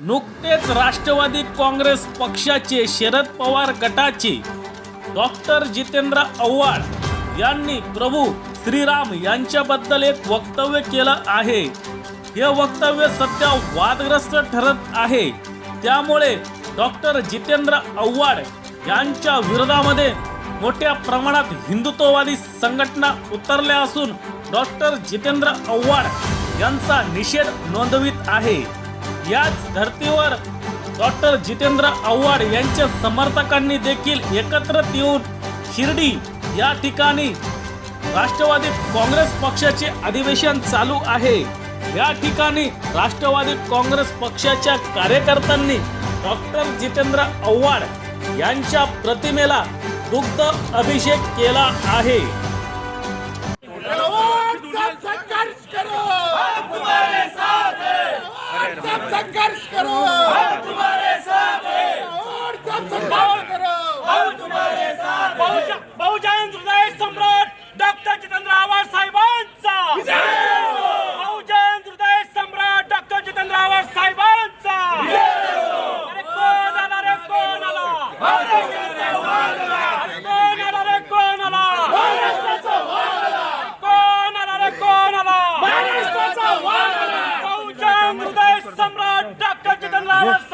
नुकतेच राष्ट्रवादी काँग्रेस पक्षाचे शरद पवार गटाचे डॉक्टर जितेंद्र आव्हाड यांनी प्रभू श्रीराम यांच्याबद्दल एक वक्तव्य केलं आहे. हे वक्तव्य सध्या वादग्रस्त ठरत आहे. त्यामुळे डॉक्टर जितेंद्र आव्हाड यांच्या विरोधामध्ये मोठ्या प्रमाणात हिंदुत्ववादी संघटना उतरल्या असून डॉक्टर जितेंद्र आव्हाड यांचा निषेध नोंदवित आहे. याच धर्तीवर डॉक्टर जितेंद्र आव्हाड यांच्या समर्थकांनी देखील एकत्रित येऊन शिर्डी या ठिकाणी राष्ट्रवादी काँग्रेस पक्षाचे अधिवेशन चालू आहे. या ठिकाणी राष्ट्रवादी काँग्रेस पक्षाच्या कार्यकर्त्यांनी डॉक्टर जितेंद्र आव्हाड यांच्या प्रतिमेला दुग्ध अभिषेक केला आहे. करो हम तुम्हारे साथ हैं और सब संघर्ष करो हम तुम्हारे साथ बहुजन बहुजन हृदय सम्राट डॉक्टर जितेंद्र आव्हाड साहेबांचा बहुजन हृदय सम्राट डॉक्टर जितेंद्र आव्हाड साहेबांचा अरे कोण आला रे कोण आला कोण आला रे कोण आला बहुजन